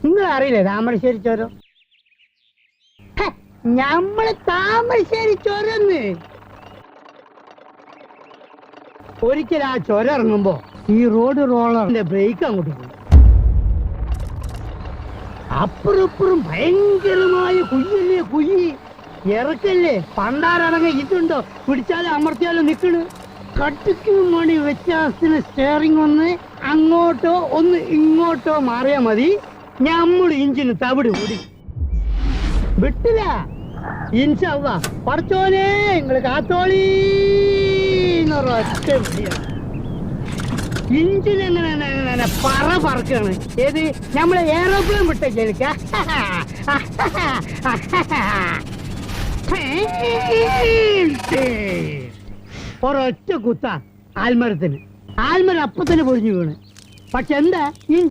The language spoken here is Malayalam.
നിങ്ങൾ അറിയില്ലേ താമരശ്ശേരി ചോരം ഞമ്മൾ താമരശ്ശേരി ചോരന്ന് ഒരിക്കൽ ആ ചോര ഇറങ്ങുമ്പോ ഈ റോഡ് റോളറിന്റെ ബ്രേക്ക് അങ്ങോട്ട് പോയി. അപ്പുറപ്പുറം ഭയങ്കരമായ കുയ്യല്ലേ കുയ്യി ഇറക്കല്ലേ? പണ്ടാരടങ്ങ ഇതുണ്ടോ? പിടിച്ചാലും അമർത്തിയാലും നിക്കണ്. കട്ടിക്കും മണി വ്യത്യാസത്തിന് സ്റ്റിയറിംഗ് ഒന്ന് അങ്ങോട്ടോ ഒന്ന് ഇങ്ങോട്ടോ മാറിയാ മതി. ഞമ്മൾ ഇഞ്ചിന് തവിട് കൂടി. വിട്ടില്ല. ഇൻഷാ പഠിച്ചോനെ നിങ്ങൾ കാത്തോളി വിളിയാണ്. ഇഞ്ചിൻ എങ്ങനെ പറ പറക്കാണ്. ഏത്? നമ്മളെ ഏറോപ്ലെയിൻ വിട്ട കേൾക്ക ഒരൊറ്റ കുത്ത ആൽമരത്തിന്. ആൽമരം അപ്പത്തന്നെ പൊഴിഞ്ഞു വീണ്. പക്ഷെ എന്താ?